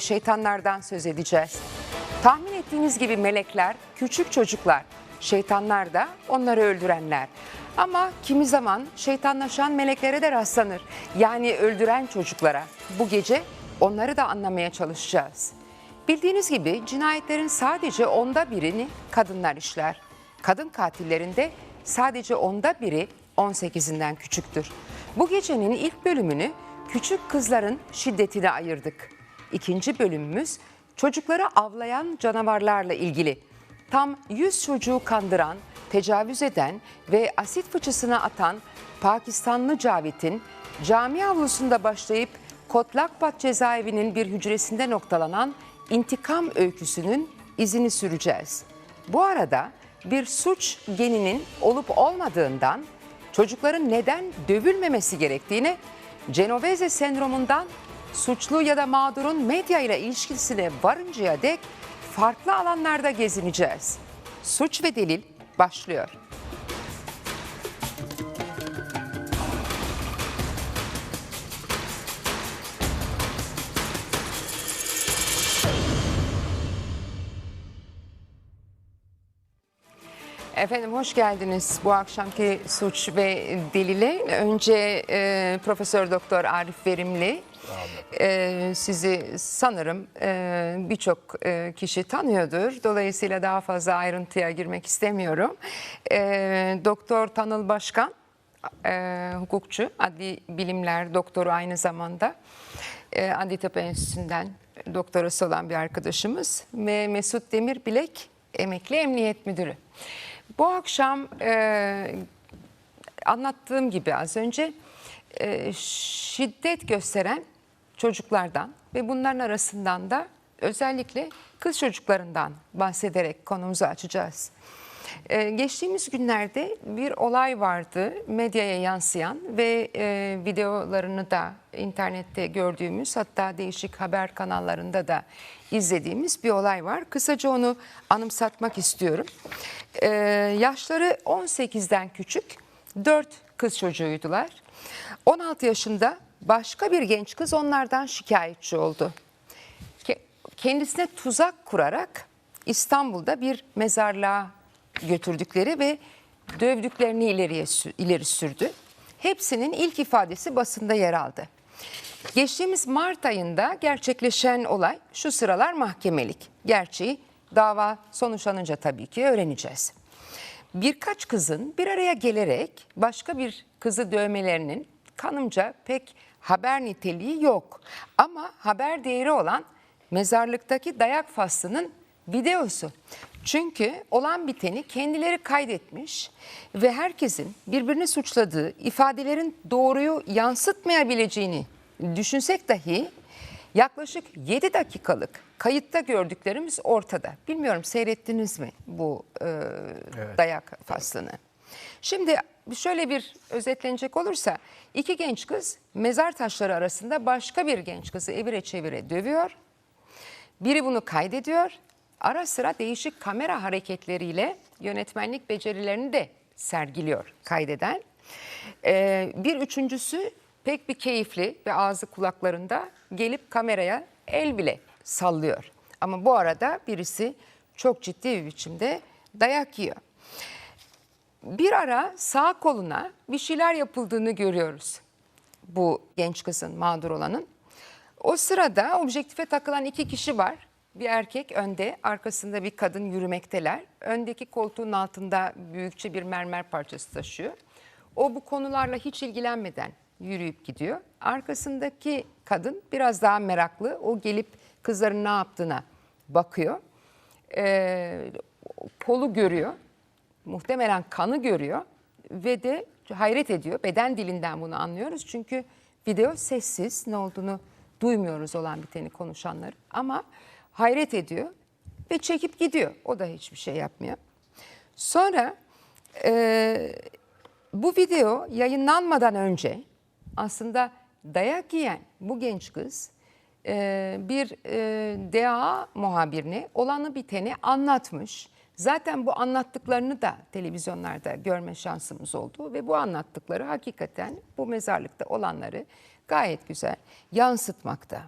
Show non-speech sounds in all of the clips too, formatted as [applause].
Şeytanlardan söz edeceğiz. Tahmin ettiğiniz gibi melekler küçük çocuklar. Şeytanlar da onları öldürenler. Ama kimi zaman şeytanlaşan meleklere de rastlanır. Yani öldüren çocuklara. Bu gece onları da anlamaya çalışacağız. Bildiğiniz gibi cinayetlerin sadece onda birini kadınlar işler. Kadın katillerinde sadece onda biri 18'inden küçüktür. Bu gecenin ilk bölümünü küçük kızların şiddetine ayırdık. İkinci bölümümüz çocukları avlayan canavarlarla ilgili. Tam 100 çocuğu kandıran, tecavüz eden ve asit fıçısına atan Pakistanlı Cavit'in cami avlusunda başlayıp Kotlakbat cezaevinin bir hücresinde noktalanan intikam öyküsünün izini süreceğiz. Bu arada bir suç geninin olup olmadığından çocukların neden dövülmemesi gerektiğini, Genovese sendromundan suçlu ya da mağdurun medya ile ilişkisine varıncaya dek farklı alanlarda gezineceğiz. Suç ve delil başlıyor. Efendim hoş geldiniz bu akşamki suç ve delile. Önce e, Profesör Doktor Arif Verimli e, sizi sanırım e, birçok e, kişi tanıyordur. Dolayısıyla daha fazla ayrıntıya girmek istemiyorum. E, Doktor Tanıl Başkan e, hukukçu, adli bilimler doktoru aynı zamanda. E, Adli Tıp Enstitüsü'nden doktorası olan bir arkadaşımız ve Mesut Demir Bilek emekli emniyet müdürü. Bu akşam e, anlattığım gibi az önce e, şiddet gösteren çocuklardan ve bunların arasından da özellikle kız çocuklarından bahsederek konumuzu açacağız. Ee, geçtiğimiz günlerde bir olay vardı medyaya yansıyan ve e, videolarını da internette gördüğümüz hatta değişik haber kanallarında da izlediğimiz bir olay var. Kısaca onu anımsatmak istiyorum. Ee, yaşları 18'den küçük 4 kız çocuğuydular. 16 yaşında başka bir genç kız onlardan şikayetçi oldu. Ke- Kendisine tuzak kurarak İstanbul'da bir mezarlığa götürdükleri ve dövdüklerini ileriye ileri sürdü. Hepsinin ilk ifadesi basında yer aldı. Geçtiğimiz Mart ayında gerçekleşen olay şu sıralar mahkemelik. Gerçeği dava sonuçlanınca tabii ki öğreneceğiz. Birkaç kızın bir araya gelerek başka bir kızı dövmelerinin kanımca pek haber niteliği yok. Ama haber değeri olan mezarlıktaki dayak faslının videosu. Çünkü olan biteni kendileri kaydetmiş ve herkesin birbirini suçladığı ifadelerin doğruyu yansıtmayabileceğini düşünsek dahi yaklaşık 7 dakikalık kayıtta gördüklerimiz ortada. Bilmiyorum seyrettiniz mi bu e, dayak faslını? Şimdi şöyle bir özetlenecek olursa iki genç kız mezar taşları arasında başka bir genç kızı evire çevire dövüyor. Biri bunu kaydediyor. Ara sıra değişik kamera hareketleriyle yönetmenlik becerilerini de sergiliyor kaydeden. Ee, bir üçüncüsü pek bir keyifli ve ağzı kulaklarında gelip kameraya el bile sallıyor. Ama bu arada birisi çok ciddi bir biçimde dayak yiyor. Bir ara sağ koluna bir şeyler yapıldığını görüyoruz. Bu genç kızın mağdur olanın. O sırada objektife takılan iki kişi var. Bir erkek önde, arkasında bir kadın yürümekteler. Öndeki koltuğun altında büyükçe bir mermer parçası taşıyor. O bu konularla hiç ilgilenmeden yürüyüp gidiyor. Arkasındaki kadın biraz daha meraklı. O gelip kızların ne yaptığına bakıyor. Ee, kolu görüyor. Muhtemelen kanı görüyor ve de hayret ediyor. Beden dilinden bunu anlıyoruz. Çünkü video sessiz, ne olduğunu duymuyoruz olan biteni konuşanları. Ama hayret ediyor ve çekip gidiyor. O da hiçbir şey yapmıyor. Sonra e, bu video yayınlanmadan önce aslında dayak yiyen bu genç kız e, bir e, DA muhabirine olanı biteni anlatmış. Zaten bu anlattıklarını da televizyonlarda görme şansımız oldu ve bu anlattıkları hakikaten bu mezarlıkta olanları gayet güzel yansıtmakta.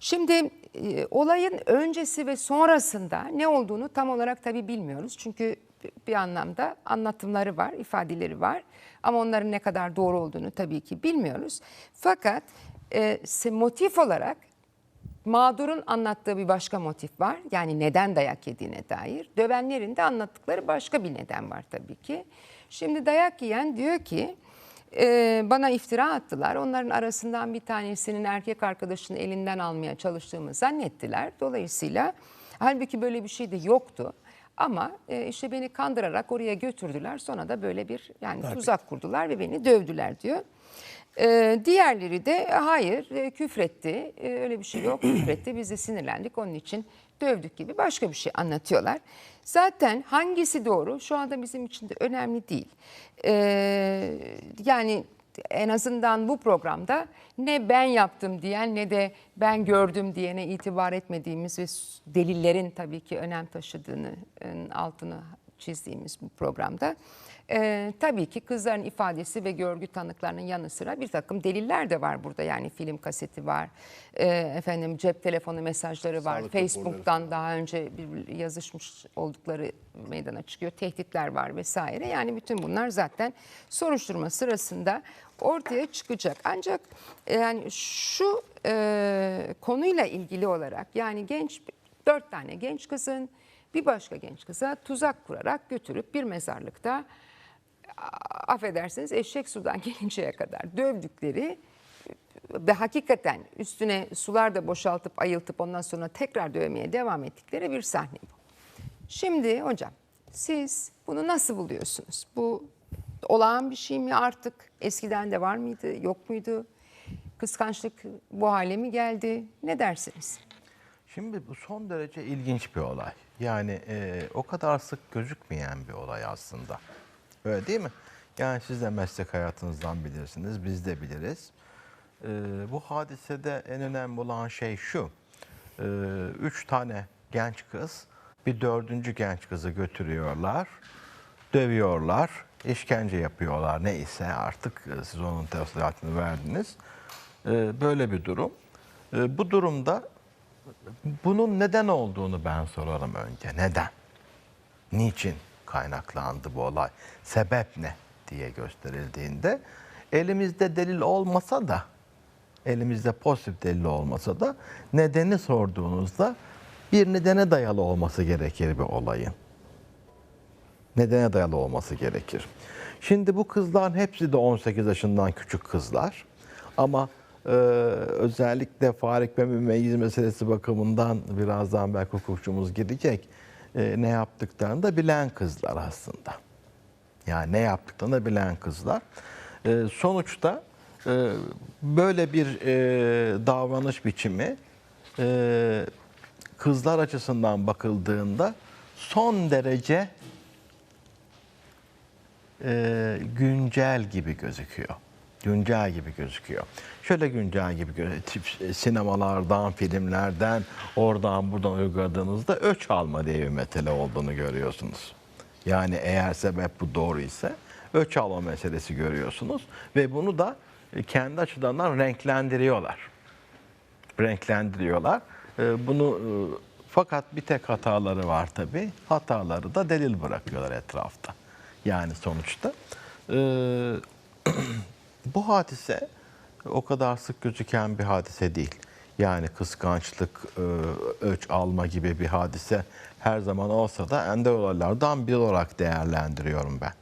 Şimdi e, olayın öncesi ve sonrasında ne olduğunu tam olarak tabii bilmiyoruz. Çünkü bir anlamda anlatımları var, ifadeleri var. Ama onların ne kadar doğru olduğunu tabii ki bilmiyoruz. Fakat e, motif olarak mağdurun anlattığı bir başka motif var. Yani neden dayak yediğine dair. Dövenlerin de anlattıkları başka bir neden var tabii ki. Şimdi dayak yiyen diyor ki e, bana iftira attılar. Onların arasından bir tanesinin erkek arkadaşını elinden almaya çalıştığımı zannettiler. Dolayısıyla halbuki böyle bir şey de yoktu. Ama e, işte beni kandırarak oraya götürdüler. Sonra da böyle bir yani tuzak kurdular ve beni dövdüler diyor. Ee, diğerleri de hayır e, küfretti Ee, öyle bir şey yok [clears throat] küfretti biz de sinirlendik onun için dövdük gibi başka bir şey anlatıyorlar. Zaten hangisi doğru şu anda bizim için de önemli değil. Ee, yani en azından bu programda ne ben yaptım diyen ne de ben gördüm diyene itibar etmediğimiz ve delillerin tabii ki önem taşıdığını ın altını çizdiğimiz bu programda e, tabii ki kızların ifadesi ve görgü tanıklarının yanı sıra bir takım deliller de var burada. Yani film kaseti var, e, efendim cep telefonu mesajları var, Sağlık Facebook'tan daha önce bir yazışmış oldukları meydana çıkıyor, tehditler var vesaire. Yani bütün bunlar zaten soruşturma sırasında ortaya çıkacak. Ancak e, yani şu e, konuyla ilgili olarak yani genç dört tane genç kızın bir başka genç kıza tuzak kurarak götürüp bir mezarlıkta affedersiniz eşek sudan [laughs] gelinceye kadar dövdükleri ve hakikaten üstüne sular da boşaltıp ayıltıp ondan sonra tekrar dövmeye devam ettikleri bir sahne bu. Şimdi hocam siz bunu nasıl buluyorsunuz? Bu olağan bir şey mi artık? Eskiden de var mıydı, yok muydu? Kıskançlık bu hale mi geldi? Ne dersiniz? Şimdi bu son derece ilginç bir olay. Yani e, o kadar sık gözükmeyen bir olay aslında. Öyle değil mi? Yani siz de meslek hayatınızdan bilirsiniz, biz de biliriz. E, bu hadisede en önemli olan şey şu. E, üç tane genç kız, bir dördüncü genç kızı götürüyorlar, dövüyorlar, işkence yapıyorlar neyse artık e, siz onun tafsilatını verdiniz. E, böyle bir durum. E, bu durumda bunun neden olduğunu ben sorarım önce. Neden? Niçin kaynaklandı bu olay? Sebep ne diye gösterildiğinde elimizde delil olmasa da elimizde pozitif delil olmasa da nedeni sorduğunuzda bir nedene dayalı olması gerekir bir olayın. Nedene dayalı olması gerekir. Şimdi bu kızların hepsi de 18 yaşından küçük kızlar. Ama e, özellikle Farik ve Mümeyyiz meselesi bakımından birazdan belki hukukçumuz girecek. E, ne yaptıklarını da bilen kızlar aslında. Yani ne yaptıklarını da bilen kızlar. E, sonuçta e, böyle bir e, davranış biçimi e, kızlar açısından bakıldığında son derece e, güncel gibi gözüküyor. Güncel gibi gözüküyor. Şöyle güncel gibi gözüküyor. Sinemalardan, filmlerden, oradan buradan uyguladığınızda öç alma diye bir mesele olduğunu görüyorsunuz. Yani eğer sebep bu doğru ise öç alma meselesi görüyorsunuz ve bunu da kendi açılarından renklendiriyorlar renklendiriyorlar. Ee, Bunu e, fakat bir tek hataları var tabi. Hataları da delil bırakıyorlar etrafta. Yani sonuçta e, [clears throat] bu hadise o kadar sık gözüken bir hadise değil. Yani kıskançlık, e, ölç alma gibi bir hadise her zaman olsa da ender olaylardan biri olarak değerlendiriyorum ben.